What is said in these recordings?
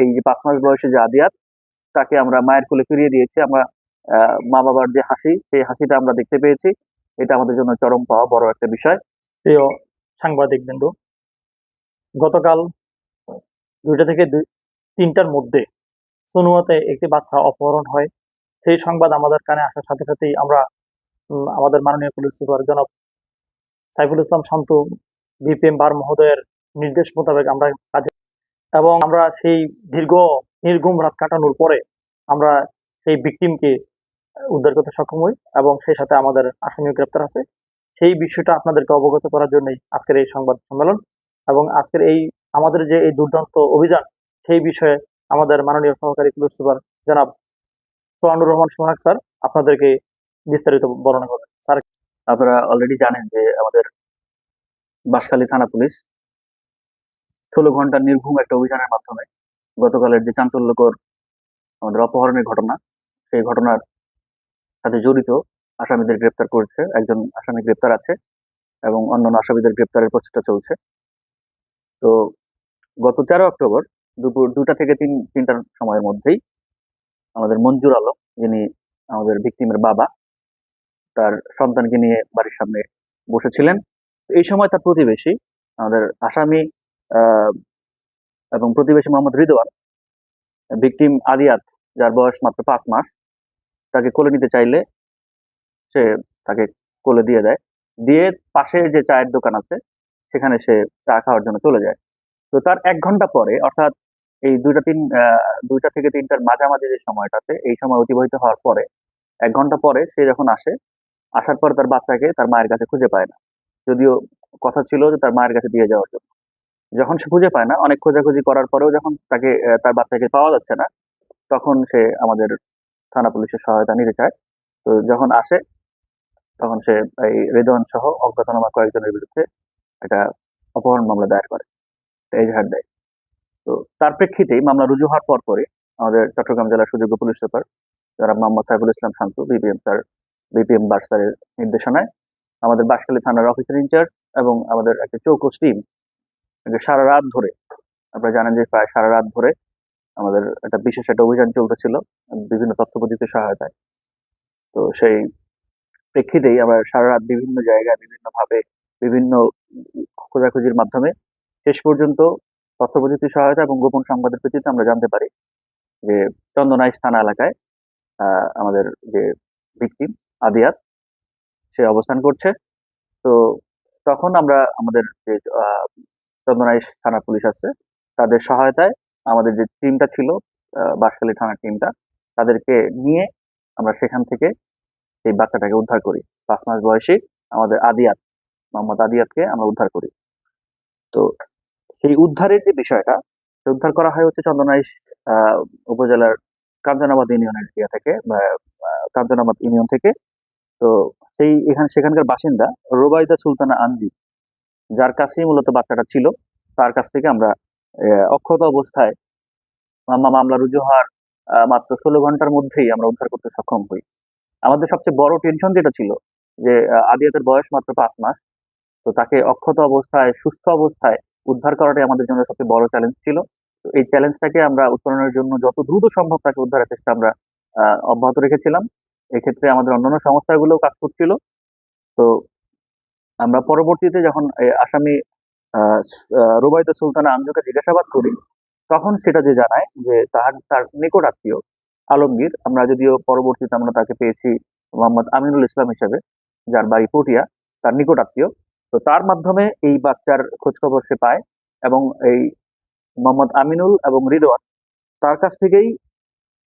এই যে পাঁচ মাস বয়সে যে আদিয়াত, তাকে আমরা মায়ের কোলে ফিরিয়ে দিয়েছি। আমরা মা বাবার যে হাসি, সেই হাসিটা আমরা দেখতে পেয়েছি। এটা আমাদের জন্য চরম পাওয়া বড় একটা বিষয়। প্রিয় সাংবাদিক বিন্দু, গতকাল দুইটা থেকে তিনটার মধ্যে সনুয়াতে একটি বাচ্চা অপহরণ হয়। সেই সংবাদ আমাদের কানে আসার সাথে সাথেই আমরা আমাদের মাননীয় পুলিশ সুপার জনাব সাইফুল ইসলাম শান্ত বিপিএম বার মহোদয়ের নির্দেশ মোতাবেক আমরা কাজে এবং আমরা সেই দীর্ঘ নির্গুম রাত কাটানোর পরে আমরা সেই ভিকটিমকে উদ্ধার করতে সক্ষম হই এবং সেই সাথে আমাদের আসামিও গ্রেপ্তার আছে। সেই বিষয়টা আপনাদেরকে অবগত করার জন্যই আজকের এই সংবাদ সম্মেলন এবং আজকের এই আমাদের যে এই দুর্দান্ত অভিযান, সেই বিষয়ে আমাদের মাননীয় সহকারী পুলিশ সুপার জনাব সোহানুর রহমান সোহাগ স্যার আপনাদেরকে বিস্তারিত বর্ণনা করবেন। স্যার, আপনারা অলরেডি জানেন যে আমাদের বাঁশখালী থানা পুলিশ ষোলো ঘণ্টার নির্ঘুম একটা অভিযানের মাধ্যমে গতকালের যে চাঞ্চল্যকর আমাদের অপহরণের ঘটনা, সেই ঘটনার সাথে জড়িত আসামিদের গ্রেপ্তার করেছে, একজন আসামি গ্রেপ্তার আছে এবং অন্যান্য আসামিদের গ্রেপ্তারের প্রচেষ্টা চলছে। তো গত তেরো অক্টোবর দুপুর দুটা থেকে তিন, তিনটার সময়ের মধ্যেই আমাদের মঞ্জুর আলম, যিনি আমাদের ভিকটিমের বাবা, তার সন্তানকে নিয়ে বাড়ির সামনে বসেছিলেন। এই সময় তার প্রতিবেশী আমাদের আসামি এবং প্রতিবেশী মোহাম্মদ রিদওয়ান, ভিকটিম আদিয়াত যার বয়স মাত্র পাঁচ মাস, তাকে কোলে নিতে চাইলে সে তাকে কোলে দিয়ে দেয়। দিয়ে পাশে যে চায়ের দোকান আছে, সেখানে সে চা খাওয়ার জন্য চলে যায়। তো তার এক ঘণ্টা পরে, অর্থাৎ এই দুইটা তিন দুইটা থেকে তিনটার মাঝামাঝি যে সময়টাতে, এই সময় অতিবাহিত হওয়ার পরে, এক ঘণ্টা পরে সে যখন আসে, আসার পর তার বাচ্চাকে তার মায়ের কাছে খুঁজে পায় না। যদিও কথা ছিল যে তার মায়ের কাছে দিয়ে যাওয়ার জন্য। যখন সে খুঁজে পায় না, অনেক খোঁজাখুঁজি করার পরেও যখন তাকে তার বাচ্চাকে পাওয়া যাচ্ছে না, তখন সে আমাদের থানা পুলিশের সহায়তা নিতে চায়। তো যখন আসে, তখন সে এই রেদওয়ান সহ অজ্ঞাতনামা কয়েকজনের বিরুদ্ধে একটা অপহরণ মামলা দায়ের করে এজাহার দেয়। তো তার প্রেক্ষিতেই মামলা রুজু হওয়ার পর পরে আমাদের চট্টগ্রাম জেলার সুযোগ্য পুলিশ সুপার যারা Mohammad Saiful Islam Shanto, BPM sir, BPM বাস স্যারের নির্দেশনায় আমাদের বাঁশখালী থানার অফিসার ইনচার্জ এবং আমাদের একটা চৌকস টিম সারা রাত ধরে, আপনারা জানেন যে প্রায় সারা রাত ধরে আমাদের একটা বিশেষ একটা অভিযান চলতেছিল, বিভিন্ন তথ্য প্রযুক্তির সহায়তায়। তো সেই প্রেক্ষিতেই আমরা সারা রাত বিভিন্ন জায়গায় বিভিন্ন ভাবে বিভিন্ন খোঁজাখুঁজির মাধ্যমে শেষ পর্যন্ত তথ্য সহায়তা এবং গোপন সংবাদের ভিত্তিতে আমরা জানতে পারি যে চন্দনাইশ থানা এলাকায় আমাদের যে ভিকটিম, আদিয়াত, সে অবস্থান করছে। তো তখন আমরা আমাদের যে চন্দনাইশ থানা পুলিশ আছে। তাদের সহায়তায় আমাদের যে টিমটা ছিল বাঁশখালী থানার টিমটা, তাদেরকে নিয়ে আমরা সেখান থেকে সেই বাচ্চাটাকে উদ্ধার করি। পাঁচ মাস বয়সী আমাদের আদিয়াত, মোহাম্মদ আদিয়াতকে আমরা উদ্ধার করি। তো সেই উদ্ধারের যে বিষয়টা উদ্ধার করা হয় হচ্ছে চন্দনাইশ উপজেলার কাঞ্চনাবাদ ইউনিয়নের ইয়া থেকে কাঞ্চনাবাদ ইউনিয়ন থেকে। তো সেই এখানে, সেখানকার বাসিন্দা রোবাইদা সুলতানা আনজি যার কাছেই মূলত বাচ্চাটা ছিল, তার কাছ থেকে আমরা অক্ষত অবস্থায় মামলা রুজু হওয়ার মাত্র ষোলো ঘণ্টার মধ্যেই আমরা উদ্ধার করতে সক্ষম হই। আমাদের সবচেয়ে বড় টেনশন যেটা ছিল যে আদিয়াতের বয়স মাত্র পাঁচ মাস, তো তাকে অক্ষত অবস্থায়, সুস্থ অবস্থায় উদ্ধার করাটাই আমাদের জন্য সবচেয়ে বড় চ্যালেঞ্জ ছিল। তো এই চ্যালেঞ্জটাকে আমরা উত্তরণের জন্য যত দ্রুত সম্ভব তাকে উদ্ধারের চেষ্টা আমরা অব্যাহত রেখেছিলাম। এক্ষেত্রে আমাদের অন্যান্য সংস্থাগুলোও কাজ করছিল। তো আমরা পরবর্তীতে যখন আসামি আহ, সুলতানা আঞ্জুকে জিজ্ঞাসাবাদ করি তখন সেটা যে জানায় যে তার তার নিকট আত্মীয় আলমগীর আমরা যদিও পরবর্তীতে আমরা তাকে পেয়েছি মোহাম্মদ আমিনুল ইসলাম হিসেবে যার বাড়ি পটিয়া তার নিকট আত্মীয়। তো তার মাধ্যমে এই বাচ্চার খোঁজখবর সে পায় এবং এই মোহাম্মদ আমিনুল এবং রিদওয়ান তার কাছ থেকেই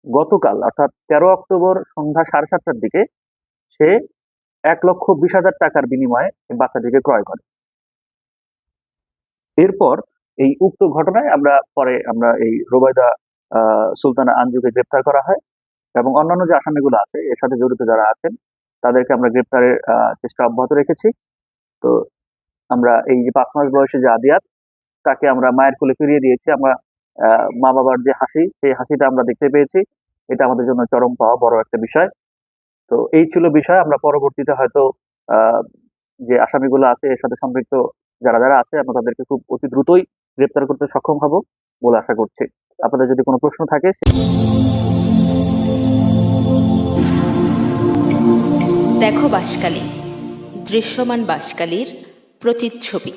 গতকাল অর্থাৎ তেরো অক্টোবর সন্ধ্যা সাড়ে সাতটার দিকে সে এক লক্ষ বিশ হাজার টাকার বিনিময়ে বাচ্চাটিকে ক্রয় করে। এরপর এই উক্ত ঘটনায় আমরা পরে আমরা এই রোবায়দা সুলতানা আঞ্জুকে গ্রেপ্তার করা হয় এবং অন্যান্য যে আসামিগুলো আছে, এর সাথে জড়িত যারা আছেন, তাদেরকে আমরা গ্রেপ্তারের চেষ্টা অব্যাহত রেখেছি। তো আমরা এই যে পাঁচ মাস বয়সে যে আদিয়াত, তাকে আমরা মায়ের কোলে ফিরিয়ে দিয়েছি। আমরা মা বাবার যে হাসি, সেই হাসিটা আমরা দেখতে পেয়েছি। এটা আমাদের জন্য চরম পাওয়া বড় একটা বিষয়। তো এই ছিল বিষয়। আমরা পরবর্তীতে হয়তো যে আসামিগুলো আছে, এর সাথে সম্পৃক্ত যারা যারা আছে, আমরা তাদেরকে খুব অতি দ্রুতই গ্রেপ্তার করতে সক্ষম হব বলে আশা করছি। আপনাদের যদি কোনো প্রশ্ন থাকে দেখো বাসকালী, দৃশ্যমান বাসকালীর প্রচিত ছবি